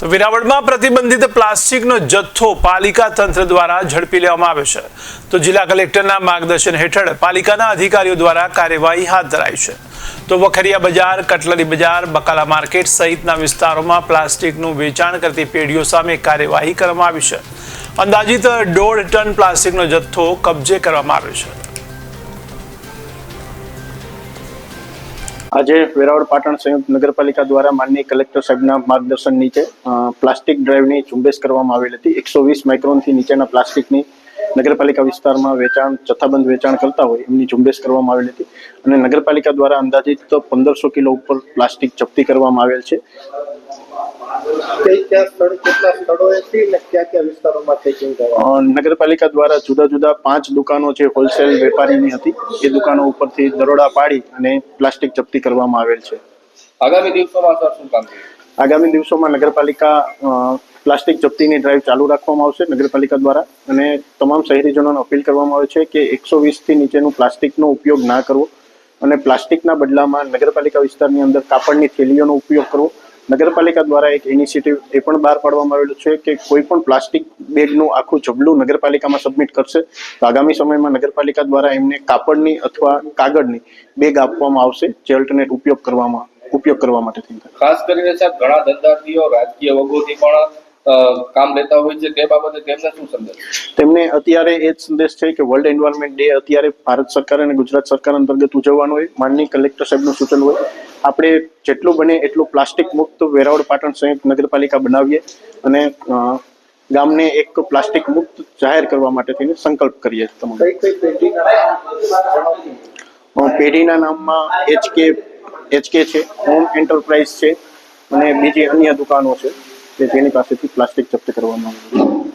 તો વેરાવળમાં પ્રતિબંધિત પ્લાસ્ટિકનો જથ્થો પાલિકા તંત્ર દ્વારા ઝડપી લેવામાં આવ્યો છે. તો જિલ્લા કલેક્ટરના માર્ગદર્શન હેઠળ પાલિકાના અધિકારીઓ દ્વારા કાર્યવાહી હાથ ધરાઈ છે. તો વખરિયા બજાર, કટલરી બજાર, બકાલા માર્કેટ સહિતના વિસ્તારોમાં પ્લાસ્ટિકનું વેચાણ કરતી પેઢીઓ સામે કાર્યવાહી કરવામાં આવી છે. અંદાજિત દોઢ ટન પ્લાસ્ટિકનો જથ્થો કબજે કરવામાં આવ્યો છે. આજે વેરાવળ પાટણ સંયુક્ત નગરપાલિકા દ્વારા માનનીય કલેક્ટર સાહેબના માર્ગદર્શન નીચે પ્લાસ્ટિક ડ્રાઈવની ઝુંબેશ કરવામાં આવેલ હતી. એકસો વીસ માઇક્રોનથી નીચેના પ્લાસ્ટિકની નગરપાલિકા વિસ્તારમાં વેચાણ, જથ્થાબંધ વેચાણ કરતા હોય એમની ઝુંબેશ કરવામાં આવેલ હતી. અને નગરપાલિકા દ્વારા અંદાજિત પંદરસો કિલો ઉપર પ્લાસ્ટિક જપ્તી કરવામાં આવેલ છે. કઈ ક્યાં સ્થળ કેટલા સ્થળોએથી ને ક્યાં ક્યાં વિસ્તારોમાં ચેકિંગ કરવામાં નગરપાલિકા દ્વારા જુદા જુદા પાંચ દુકાનો છે હોલસેલ વેપારીની હતી એ દુકાનો ઉપરથી દરોડા પાડી અને પ્લાસ્ટિક જપ્તી કરવામાં આવેલ છે. આગામી દિવસોમાં સર શું કામ આગામી દિવસોમાં નગરપાલિકા પ્લાસ્ટિક જપ્તીની ડ્રાઈવ ચાલુ રાખવામાં આવશે નગરપાલિકા દ્વારા અને તમામ શહેરીજનોને અપીલ કરવામાં આવે છે કે એકસો વીસથી નીચેનું પ્લાસ્ટિકનો ઉપયોગ ના કરવો અને પ્લાસ્ટિકના બદલામાં નગરપાલિકા વિસ્તારની અંદર કાપડની થેલીઓનો ઉપયોગ કરવો નગરપાલિકા દ્વારા એક ઇનિશિયેટિવ એ પણ બહાર પાડવામાં આવેલું છે કે કોઈ પણ પ્લાસ્ટિક બેગનું આખું જબલું નગરપાલિકામાં સબમિટ કરશે. તો આગામી સમયમાં નગરપાલિકા દ્વારા એમને કાપડની અથવા કાગળની બેગ આપવામાં આવશે જે અલ્ટરનેટ ઉપયોગ કરવામાં ઉપયોગ કરવા માટે થઈ ખાસ કરીને સાહેબ ઘણા ધંધાર્થીઓ રાજકીય વગોથી પણ કામ લેતા હોય છે. તે બાબતે તેમને શું સંદેશ? તેમને અત્યારે એ જ સંદેશ છે કે વર્લ્ડ એન્વાયરમેન્ટ ડે અત્યારે ભારત સરકાર અને ગુજરાત સરકાર અંતર્ગત ઉજવવાનો હોય. માનની કલેક્ટર સાહેબનું સૂચન હોય. આપણે જેટલું બને એટલું પ્લાસ્ટિક મુક્ત વેરાવળ પાટણ સંયુક્ત નગરપાલિકા બનાવીએ અને ગામને એક પ્લાસ્ટિક મુક્ત જાહેર કરવા માટે થઈને સંકલ્પ કરીએ તમારે પેઢીના નામમાં એચકે એચકે છે હોમ એન્ટરપ્રાઇઝ છે અને બીજી અન્ય દુકાનો છે કે જેની પાસેથી પ્લાસ્ટિક જપ્ત કરવામાં આવ્યું છે